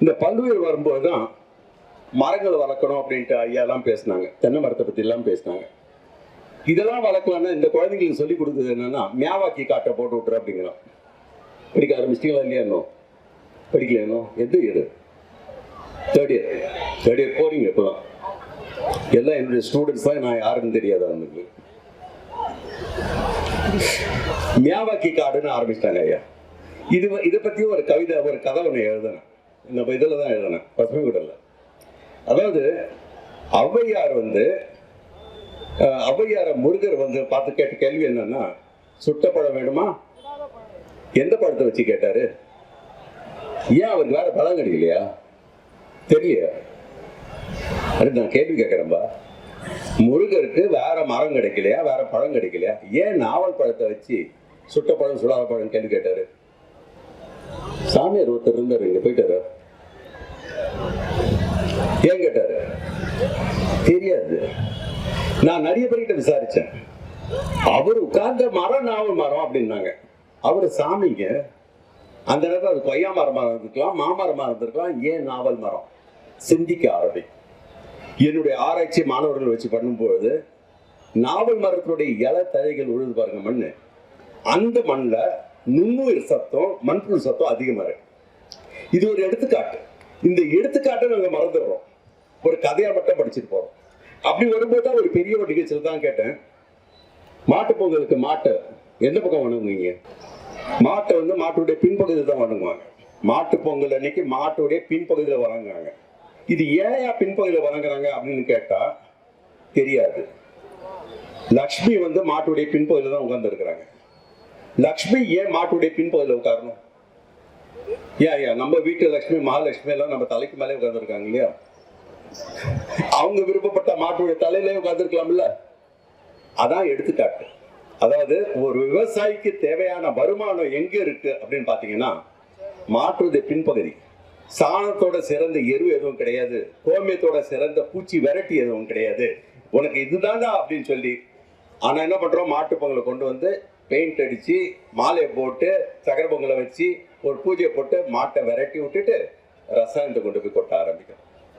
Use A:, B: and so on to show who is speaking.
A: இந்த பல்லுயிர் வரும்போது தான் மரங்கள் வளர்க்கணும் அப்படின்ட்டு ஐயாலாம் பேசினாங்க. தென்னை மரத்தை பற்றிலாம் எல்லாம் பேசினாங்க. இதெல்லாம் வளர்க்கலாம்னா இந்த குழந்தைங்களுக்கு சொல்லி கொடுத்தது என்னன்னா மியாவாக்கி காட்டை போட்டு விட்ரு அப்படிங்கிறோம் படிக்க ஆரம்பிச்சிட்டீங்களா இல்லையா இன்னும்? படிக்கல இன்னும்? எது year third year third year போறீங்க இப்போலாம் எல்லாம் என்னுடைய ஸ்டூடெண்ட்ஸ் தான் நான் யாருன்னு தெரியாது அவனுக்கு மியாவாக்கி காடுன்னு ஆரம்பிச்சிட்டாங்க ஐயா. இது இதை பற்றியும் ஒரு கவிதை ஒரு கதை ஒன்று எழுதுனேன் நம்ம இதில் தான் எழுதினேன். பசுமைக்குடல்ல அதாவது ஔவையார் வந்து அஹ், ஔவையார முருகர் வந்து பார்த்து கேட்ட கேள்வி என்னன்னா சுட்ட பழம் வேணுமா? எந்த பழத்தை வச்சு கேட்டாரு? ஏன் அவருக்கு வேற பழம் கிடைக்கலையா? தெரியலையா அது நான் கேள்வி கேட்குறேன்பா. முருகருக்கு வேற மரம் கிடைக்கலையா? வேற பழம் கிடைக்கலையா? ஏன் நாவல் பழத்தை வச்சு சுட்ட பழம் சுடாத பழம் கேள்வி கேட்டாரு? சாமியார் ஒருத்தர் இருந்தார் இங்க போயிட்டாரு? ஏன் கேட்டாரு? தெரியாது. நான் நிறைய பேர்கிட்ட விசாரிச்சேன். அவர் உட்கார்ந்த மரம் நாவல் மரம் அப்படின்னாங்க. அவர் சாமிங்க. அந்த நேரத்தில் அது கொய்யா மரமாக இருந்திருக்கலாம் மாமரமாக இருந்திருக்கலாம் ஏன் நாவல் மரம்? சிந்திக்க ஆரம்பி. என்னுடைய ஆராய்ச்சி மாணவர்கள் வச்சு பண்ணும்போது நாவல் மரத்தினுடைய இலை தழைகள் உழுது பாருங்க மண் அந்த மண்ணில் நுண்ணுயிர் சத்தம் மண்புழு சத்தம் அதிகமாக இருக்கு. இது ஒரு எடுத்துக்காட்டு. இந்த எடுத்துக்காட்டை நாங்கள் மறந்துடுறோம். ஒரு கதையா மட்டும் படிச்சுட்டு போறோம். அப்படி வரும்போது தான் ஒரு பெரிய ஒரு நிகழ்ச்சியில் தான் கேட்டேன். மாட்டு பொங்கலுக்கு மாட்டை எந்த பக்கம் வணங்குவீங்க? மாட்டை வந்து மாட்டுடைய பின்பகுதியில் தான் வணங்குவாங்க. மாட்டு பொங்கல் அன்னைக்கு மாட்டுடைய பின்பகுதியில் வணங்குறாங்க இது ஏன் பின்பகுதியில் வணங்குறாங்க அப்படின்னு கேட்டா தெரியாது. லக்ஷ்மி வந்து மாட்டுடைய பின்பகுதியில் தான் உட்கார்ந்து இருக்கிறாங்க லக்ஷ்மி ஏன் மாட்டுடைய பின்பகுதியில் உட்காரணும்? ஏன் ஐயா நம்ம வீட்டு லக்ஷ்மி மகாலட்சுமி எல்லாம் நம்ம தலைக்கு மேலே உட்காந்துருக்காங்க இல்லையா? அவங்க விருப்பப்பட்ட மாட்டுடைய தலையிலே உட்காந்துருக்கலாம்ல அதான் எடுத்துக்காட்டு. அதாவது ஒரு விவசாயிக்கு தேவையான வருமானம் எங்க இருக்கு அப்படின்னு பாத்தீங்கன்னா மாற்றுவது பின்பகுதி. சாணத்தோட சிறந்த எரு எதுவும் கிடையாது. கோமியத்தோட சிறந்த பூச்சி விரட்டி எதுவும் கிடையாது. உனக்கு இதுதாண்டா அப்படின்னு சொல்லி ஆனால் என்ன பண்ணுறோம் மாட்டு பொங்கலை கொண்டு வந்து பெயிண்ட் அடித்து மாலையை போட்டு சக்கர பொங்கலை வச்சு ஒரு பூஜையை போட்டு மாட்டை விரட்டி விட்டுட்டு ரசாயனத்தை கொண்டு போய் கொட்ட ஆரம்பிக்கும்